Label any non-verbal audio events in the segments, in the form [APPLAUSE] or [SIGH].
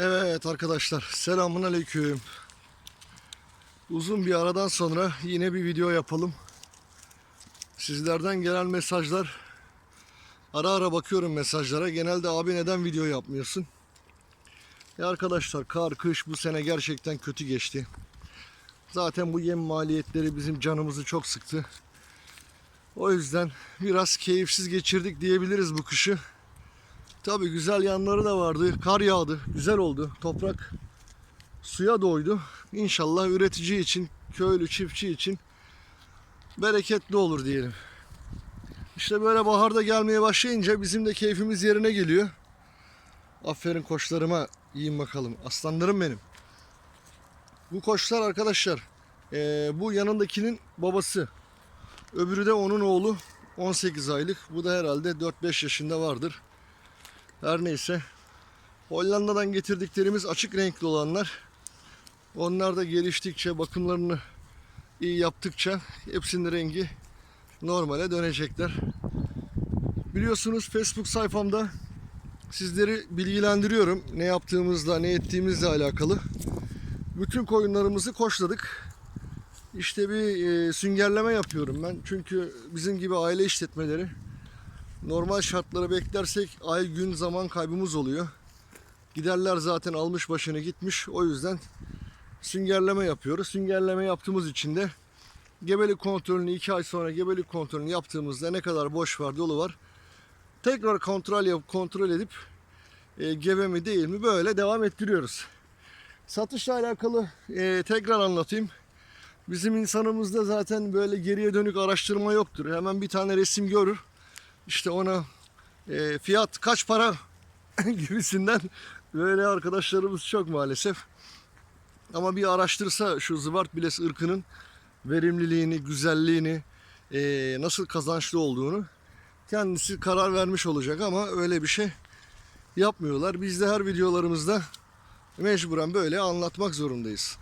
Evet arkadaşlar selamun aleyküm. Uzun bir aradan sonra yine bir video yapalım. Sizlerden gelen mesajlar ara ara bakıyorum mesajlara. Genelde abi neden video yapmıyorsun? Ya arkadaşlar kar kış bu sene gerçekten kötü geçti. Zaten bu yem maliyetleri bizim canımızı çok sıktı. O yüzden biraz keyifsiz geçirdik diyebiliriz bu kışı. Tabi güzel yanları da vardı. Kar yağdı. Güzel oldu. Toprak suya doydu. İnşallah üretici için, köylü çiftçi için bereketli olur diyelim. İşte böyle baharda gelmeye başlayınca bizim de keyfimiz yerine geliyor. Aferin koçlarıma yiyin bakalım. Aslanlarım benim. Bu koçlar arkadaşlar eee, bu yanındakinin babası. Öbürü de onun oğlu 18 aylık. Bu da herhalde 4-5 yaşında vardır. Her neyse. Hollanda'dan getirdiklerimiz açık renkli olanlar. Onlar da geliştikçe, bakımlarını iyi yaptıkça hepsinin rengi normale dönecekler. Biliyorsunuz Facebook sayfamda sizleri bilgilendiriyorum. Ne yaptığımızla, ne ettiğimizle alakalı. Bütün koyunlarımızı koşladık. İşte bir e, süngerleme yapıyorum ben. Çünkü bizim gibi aile işletmeleri normal şartları beklersek ay gün zaman kaybımız oluyor. Giderler zaten almış başını gitmiş. O yüzden süngerleme yapıyoruz. Süngerleme yaptığımız için de gebelik kontrolünü 2 ay sonra gebelik kontrolünü yaptığımızda ne kadar boş var dolu var. Tekrar kontrol yapıp kontrol edip e, gebe mi değil mi böyle devam ettiriyoruz. Satışla alakalı e, tekrar anlatayım. Bizim insanımızda zaten böyle geriye dönük araştırma yoktur. Hemen bir tane resim görür. İşte ona e, fiyat kaç para [LAUGHS] gibisinden böyle arkadaşlarımız çok maalesef. Ama bir araştırsa şu zıvart biles ırkının verimliliğini, güzelliğini, e, nasıl kazançlı olduğunu kendisi karar vermiş olacak ama öyle bir şey yapmıyorlar. Biz de her videolarımızda mecburen böyle anlatmak zorundayız.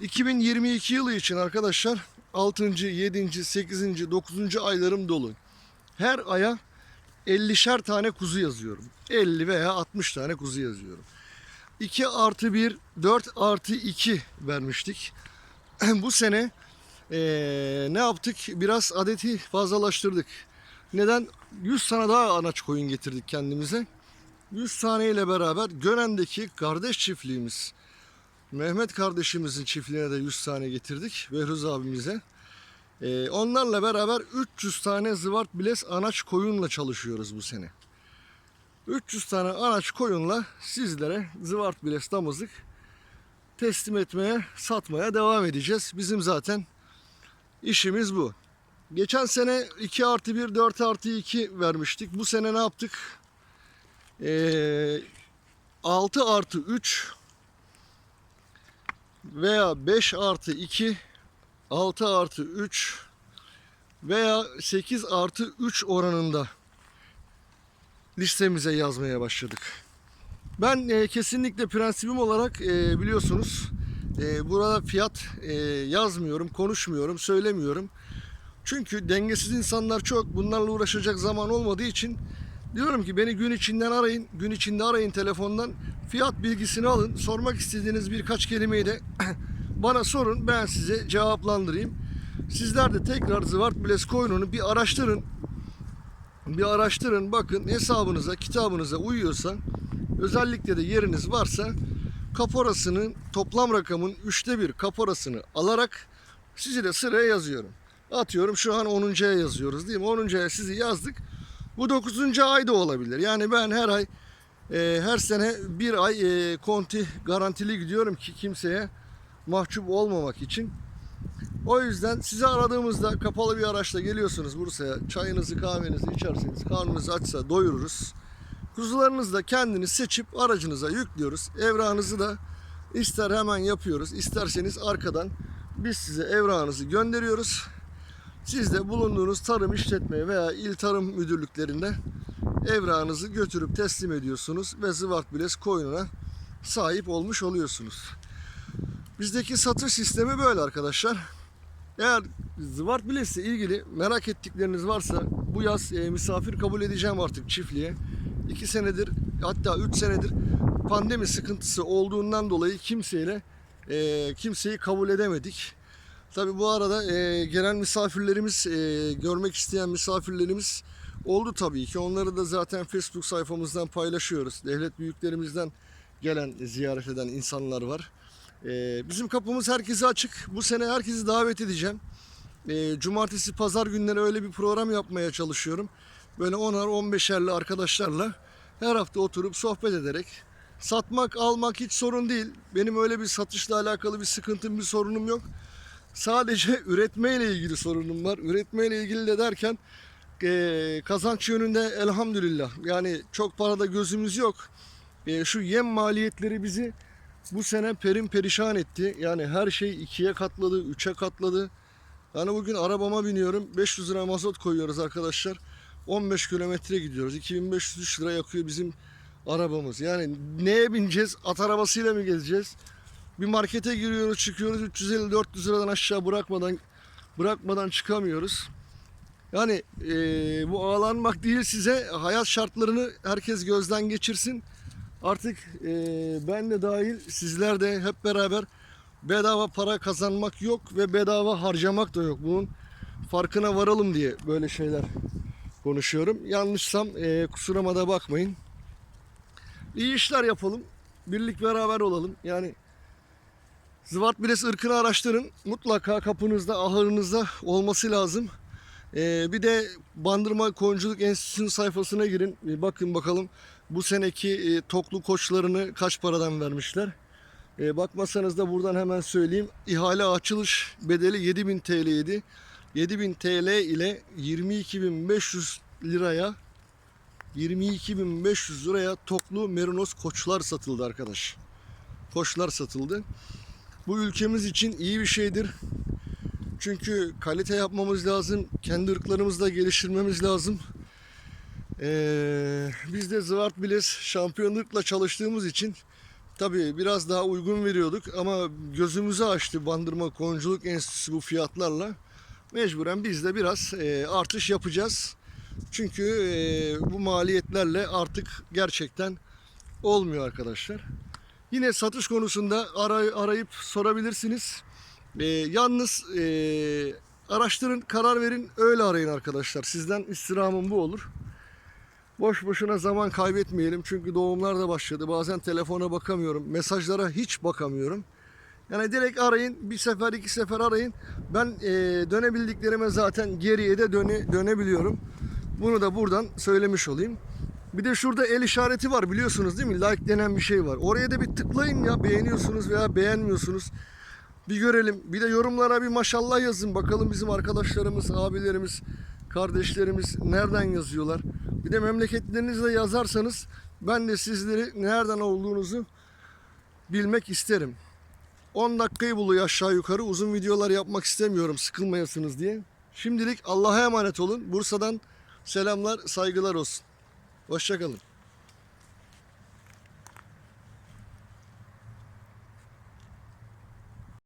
2022 yılı için arkadaşlar 6. 7. 8. 9. aylarım dolu. Her aya 50'şer tane kuzu yazıyorum. 50 veya 60 tane kuzu yazıyorum. 2 artı 1, 4 artı 2 vermiştik. [CLEARS THROAT] Bu sene eee, ne yaptık? Biraz adeti fazlalaştırdık. Neden? 100 tane daha anaç koyun getirdik kendimize. 100 tane ile beraber Gören'deki kardeş çiftliğimiz Mehmet kardeşimizin çiftliğine de 100 tane getirdik. Behruz abimize. Ee, onlarla beraber 300 tane zıvart biles anaç koyunla çalışıyoruz bu sene. 300 tane anaç koyunla sizlere zıvart biles damızlık teslim etmeye, satmaya devam edeceğiz. Bizim zaten işimiz bu. Geçen sene 2 artı 1, 4 artı 2 vermiştik. Bu sene ne yaptık? Ee, 6 artı 3 veya 5 artı 2 6 artı 3 veya 8 artı 3 oranında listemize yazmaya başladık. Ben e, kesinlikle prensibim olarak e, biliyorsunuz e, burada fiyat e, yazmıyorum, konuşmuyorum, söylemiyorum. Çünkü dengesiz insanlar çok. Bunlarla uğraşacak zaman olmadığı için diyorum ki beni gün içinden arayın. Gün içinde arayın telefondan. Fiyat bilgisini alın. Sormak istediğiniz birkaç kelimeyi de [CLEARS THROAT] bana sorun. Ben size cevaplandırayım. Sizler de tekrar Zıvart Biles Koyun'unu bir araştırın. Bir araştırın. Bakın hesabınıza, kitabınıza uyuyorsa özellikle de yeriniz varsa kaporasının toplam rakamın üçte bir kaporasını alarak sizi de sıraya yazıyorum. Atıyorum şu an 10. aya yazıyoruz değil mi? 10. aya sizi yazdık. Bu 9. ay da olabilir. Yani ben her ay e, her sene bir ay e, konti garantili gidiyorum ki kimseye mahcup olmamak için. O yüzden sizi aradığımızda kapalı bir araçla geliyorsunuz Bursa'ya. Çayınızı kahvenizi içerseniz karnınız açsa doyururuz. Kuzularınızı da kendiniz seçip aracınıza yüklüyoruz. Evrağınızı da ister hemen yapıyoruz. isterseniz arkadan biz size evrağınızı gönderiyoruz. Siz de bulunduğunuz tarım işletme veya il tarım müdürlüklerinde evrağınızı götürüp teslim ediyorsunuz ve Zıvart Biles koyununa sahip olmuş oluyorsunuz. Bizdeki satış sistemi böyle arkadaşlar. Eğer Zıvart Biles'le ilgili merak ettikleriniz varsa bu yaz e, misafir kabul edeceğim artık çiftliğe. 2 senedir hatta 3 senedir pandemi sıkıntısı olduğundan dolayı kimseyle e, kimseyi kabul edemedik. Tabi bu arada e, gelen misafirlerimiz, e, görmek isteyen misafirlerimiz oldu tabii ki. Onları da zaten Facebook sayfamızdan paylaşıyoruz. Devlet büyüklerimizden gelen, ziyaret eden insanlar var. E, bizim kapımız herkese açık. Bu sene herkesi davet edeceğim. E, cumartesi, pazar günleri öyle bir program yapmaya çalışıyorum. Böyle 10'ar 15'erli arkadaşlarla her hafta oturup sohbet ederek satmak, almak hiç sorun değil. Benim öyle bir satışla alakalı bir sıkıntım, bir sorunum yok. Sadece [LAUGHS] üretmeyle ilgili sorunum var. Üretmeyle ilgili de derken eee, kazanç yönünde elhamdülillah. Yani çok parada gözümüz yok. Eee, şu yem maliyetleri bizi bu sene perin perişan etti. Yani her şey ikiye katladı, üçe katladı. Yani bugün arabama biniyorum. 500 lira mazot koyuyoruz arkadaşlar. 15 kilometre gidiyoruz. 2503 lira yakıyor bizim arabamız. Yani neye bineceğiz? At arabasıyla mı gezeceğiz? Bir markete giriyoruz, çıkıyoruz 350-400 liradan aşağı bırakmadan bırakmadan çıkamıyoruz. Yani eee, bu ağlanmak değil size hayat şartlarını herkes gözden geçirsin. Artık eee, ben de dahil sizler de hep beraber bedava para kazanmak yok ve bedava harcamak da yok. Bunun farkına varalım diye böyle şeyler konuşuyorum. Yanlışsam eee kusuruma da bakmayın. İyi işler yapalım. Birlik beraber olalım. Yani Zıvat Biles ırkını araştırın. Mutlaka kapınızda, ahırınızda olması lazım. Ee, bir de Bandırma Koyunculuk Enstitüsü'nün sayfasına girin. Bakın bakalım bu seneki e, toklu koçlarını kaç paradan vermişler. E, bakmasanız da buradan hemen söyleyeyim. İhale açılış bedeli 7000 TL'ydi. 7000 TL ile 22.500 liraya 22.500 liraya toklu merinos koçlar satıldı arkadaş. Koçlar satıldı. Bu ülkemiz için iyi bir şeydir. Çünkü kalite yapmamız lazım. Kendi ırklarımızı da geliştirmemiz lazım. Ee, biz de Zıvart Biles şampiyonlukla çalıştığımız için tabii biraz daha uygun veriyorduk ama gözümüzü açtı Bandırma Koyunculuk Enstitüsü bu fiyatlarla. Mecburen biz de biraz e, artış yapacağız. Çünkü e, bu maliyetlerle artık gerçekten olmuyor arkadaşlar. Yine satış konusunda aray- arayıp sorabilirsiniz. E, yalnız e, araştırın, karar verin, öyle arayın arkadaşlar. Sizden istirhamım bu olur. Boş boşuna zaman kaybetmeyelim çünkü doğumlar da başladı. Bazen telefona bakamıyorum, mesajlara hiç bakamıyorum. Yani direkt arayın, bir sefer iki sefer arayın. Ben e, dönebildiklerime zaten geriye de döne, dönebiliyorum. Bunu da buradan söylemiş olayım. Bir de şurada el işareti var biliyorsunuz değil mi? Like denen bir şey var. Oraya da bir tıklayın ya beğeniyorsunuz veya beğenmiyorsunuz. Bir görelim. Bir de yorumlara bir maşallah yazın. Bakalım bizim arkadaşlarımız, abilerimiz, kardeşlerimiz nereden yazıyorlar. Bir de memleketlerinizi de yazarsanız ben de sizleri nereden olduğunuzu bilmek isterim. 10 dakikayı buluyor aşağı yukarı. Uzun videolar yapmak istemiyorum sıkılmayasınız diye. Şimdilik Allah'a emanet olun. Bursa'dan selamlar, saygılar olsun. Hoşçakalın.